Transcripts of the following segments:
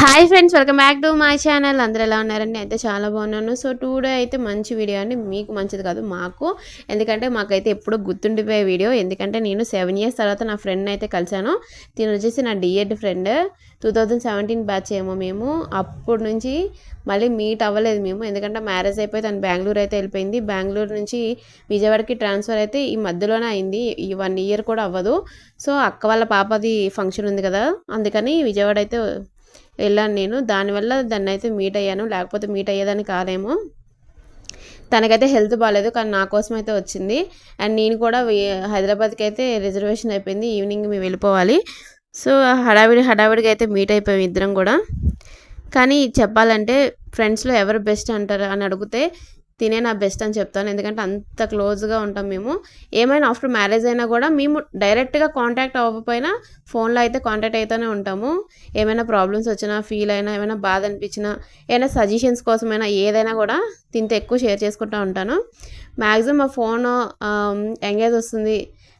Hi friends welcome back to my channel అందరూ ఎలా ఉన్నారండి? అయితే చాలా బాగున్నాను. సో టూ డే అయితే మంచి వీడియో అండి. మీకు మంచిది కాదు మాకు. ఎందుకంటే మాకైతే ఎప్పుడూ గుర్తుండిపోయే వీడియో ఎందుకంటే నేను సెవెన్ ఇయర్స్ తర్వాత నా ఫ్రెండ్ అయితే కలిశాను. తిను వచ్చేసి నా DEd friend two thousand seventeen batch ఏమో మేము. అప్పటి నుంచి మళ్ళీ మీట్ అవ్వలేదు మేము. ఎందుకంటే మ్యారేజ్ అయిపోయి తను బెంగళూరు అయితే వెళ్ళిపోయింది. బెంగళూరు నుంచి విజయవాడకి ట్రాన్స్ఫర్ అయితే ఈ మధ్యలోనే అయింది. ఈ వన్ ఇయర్ కూడా అవ్వదు. సో అక్క వాళ్ళ పాపది ఫంక్షన్ ఉంది కదా. అందుకని విజయవాడ అయితే వెళ్ళాను నేను. దానివల్ల దాన్ని అయితే మీట్ అయ్యాను. లేకపోతే మీట్ అయ్యేదాన్ని కాదేమో. తనకైతే హెల్త్ బాగాలేదు కానీ నా కోసం అయితే వచ్చింది. అండ్ నేను కూడా హైదరాబాద్కి అయితే రిజర్వేషన్ అయిపోయింది. ఈవినింగ్ మేము వెళ్ళిపోవాలి. సో హడావిడి హడావిడిగా అయితే మీట్ అయిపోయాం ఇద్దరం కూడా. కానీ చెప్పాలంటే ఫ్రెండ్స్లో ఎవరు బెస్ట్ అంటారు అని అడిగితే తినే నా బెస్ట్ అని చెప్తాను. ఎందుకంటే అంత క్లోజ్గా ఉంటాం మేము. ఏమైనా ఆఫ్టర్ మ్యారేజ్ అయినా కూడా మేము డైరెక్ట్గా కాంటాక్ట్ అవ్వకపోయినా ఫోన్లో అయితే కాంటాక్ట్ అవుతూనే ఉంటాము. ఏమైనా ప్రాబ్లమ్స్ వచ్చినా ఫీల్ అయినా ఏమైనా బాధ అనిపించినా ఏమైనా సజెషన్స్ కోసమైనా ఏదైనా కూడా తింటే ఎక్కువ షేర్ చేసుకుంటూ ఉంటాను. మ్యాక్సిమం మా ఫోన్ ఎంగేజ్ వస్తుంది.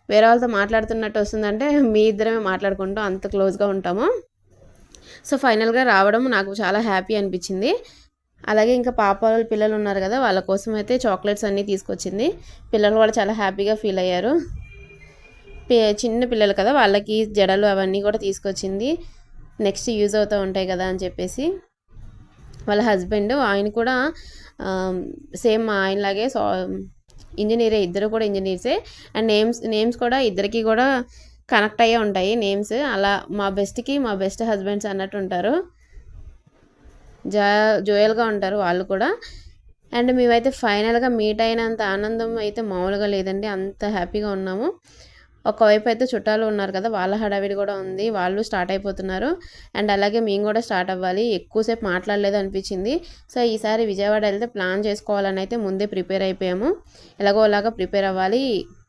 వేరే వాళ్ళతో మాట్లాడుతున్నట్టు వస్తుందంటే మీ ఇద్దరమే మాట్లాడుకుంటాం అంత క్లోజ్గా ఉంటాము. సో ఫైనల్గా రావడం నాకు చాలా హ్యాపీ అనిపించింది. అలాగే ఇంకా పాప వాళ్ళ పిల్లలు ఉన్నారు కదా వాళ్ళ కోసం అయితే చాక్లెట్స్ అన్నీ తీసుకొచ్చింది. పిల్లలు కూడా చాలా హ్యాపీగా ఫీల్ అయ్యారు. చిన్న పిల్లలు కదా వాళ్ళకి జడలు అవన్నీ కూడా తీసుకొచ్చింది. నెక్స్ట్ యూజ్ అవుతూ ఉంటాయి కదా అని చెప్పేసి. వాళ్ళ హస్బెండ్ ఆయన కూడా సేమ్ ఆయనలాగే సో ఇంజనీరే ఇద్దరు కూడా ఇంజనీర్సే. అండ్ నేమ్స్ నేమ్స్ కూడా ఇద్దరికి కూడా కనెక్ట్ అయ్యే ఉంటాయి నేమ్స్. అలా మా బెస్ట్కి మా బెస్ట్ హస్బెండ్స్ అన్నట్టు ఉంటారు. జా జోయల్గా ఉంటారు వాళ్ళు కూడా. అండ్ మేమైతే ఫైనల్గా మీట్ అయినంత ఆనందం అయితే మామూలుగా లేదండి. అంత హ్యాపీగా ఉన్నాము. ఒకవైపు అయితే చుట్టాలు ఉన్నారు కదా వాళ్ళ హడావిడి కూడా ఉంది. వాళ్ళు స్టార్ట్ అయిపోతున్నారు. అండ్ అలాగే మేము కూడా స్టార్ట్ అవ్వాలి. ఎక్కువసేపు మాట్లాడలేదు అనిపించింది. సో ఈసారి విజయవాడ వెళ్తే ప్లాన్ చేసుకోవాలని అయితే ముందే ప్రిపేర్ అయిపోయాము. ఎలాగో అలాగా ప్రిపేర్ అవ్వాలి.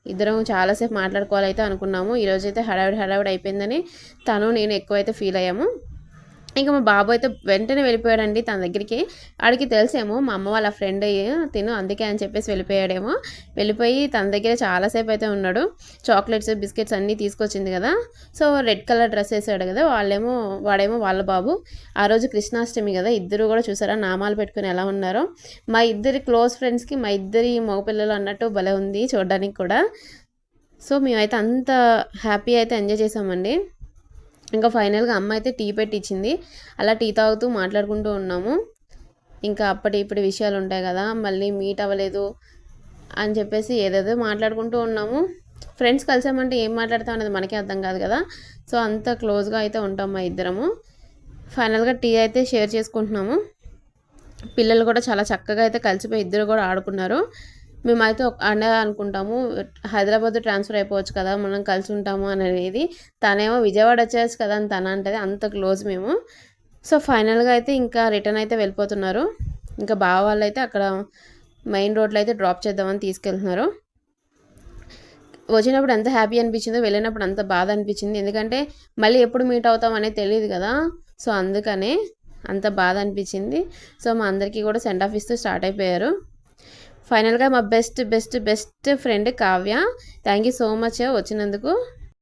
ఇద్దరం చాలాసేపు మాట్లాడుకోవాలైతే అనుకున్నాము. ఈరోజు అయితే హడావిడి హడావిడి అయిపోయిందని తను నేను ఎక్కువైతే ఫీల్ అయ్యాము. ఇంకా మా బాబు అయితే వెంటనే వెళ్ళిపోయాడండి తన దగ్గరికి. ఆడికి తెలిసేమో మా అమ్మ వాళ్ళ ఫ్రెండ్ తిను అందుకే అని చెప్పేసి వెళ్ళిపోయాడేమో. వెళ్ళిపోయి తన దగ్గర చాలాసేపు అయితే ఉన్నాడు. చాక్లెట్స్ బిస్కెట్స్ అన్నీ తీసుకొచ్చింది కదా. సో రెడ్ కలర్ డ్రెస్ వేసాడు కదా. వాళ్ళేమో వాడేమో వాళ్ళ బాబు. ఆ రోజు కృష్ణాష్టమి కదా. ఇద్దరు కూడా చూసారా నామాలు పెట్టుకుని ఎలా ఉన్నారో. మా ఇద్దరి క్లోజ్ ఫ్రెండ్స్కి మా ఇద్దరి మగపిల్లలు అన్నట్టు భలే ఉంది చూడడానికి కూడా. సో మేమైతే అంత హ్యాపీ అయితే ఎంజాయ్ చేసామండి. ఇంకా ఫైనల్గా అమ్మ అయితే టీ పెట్టించింది అలా టీ తాగుతూ మాట్లాడుకుంటూ ఉన్నాము. ఇంకా అప్పటి ఇప్పటి విషయాలు ఉంటాయి కదా మళ్ళీ మీట్ అవ్వలేదు అని చెప్పేసి ఏదేదో మాట్లాడుకుంటూ ఉన్నాము. ఫ్రెండ్స్ కలిసామంటే ఏం మాట్లాడతాం అనేది మనకే అర్థం కాదు కదా. సో అంత క్లోజ్గా అయితే ఉంటాం మా ఇద్దరము. ఫైనల్గా టీ అయితే షేర్ చేసుకుంటున్నాము. పిల్లలు కూడా చాలా చక్కగా అయితే కలిసిపోయి ఇద్దరు కూడా ఆడుకున్నారు. మేమైతే ఒక- అనే అనుకుంటాము హైదరాబాద్ ట్రాన్స్ఫర్ అయిపోవచ్చు కదా మనం కలిసి ఉంటాము అనేది. తనేమో విజయవాడ వచ్చేసి కదా అని తన అంటది అంత క్లోజ్ మేము. సో ఫైనల్గా అయితే ఇంకా రిటర్న్ అయితే వెళ్ళిపోతున్నారు. ఇంకా బావ వాళ్ళు అయితే అక్కడ మెయిన్ రోడ్లో అయితే డ్రాప్ చేద్దామని తీసుకెళ్తున్నారు. వచ్చినప్పుడు ఎంత హ్యాపీ అనిపించిందో వెళ్ళినప్పుడు అంత బాధ అనిపించింది. ఎందుకంటే మళ్ళీ ఎప్పుడు మీట్ అవుతాం అనేది తెలియదు కదా. సో అందుకనే అంత బాధ అనిపించింది. సో మా అందరికీ కూడా సెండ్ ఆఫ్ ఇస్తూ స్టార్ట్ అయిపోయారు. ఫైనల్గా మా best best best friend Kavya. Thank you so much వచ్చినందుకు.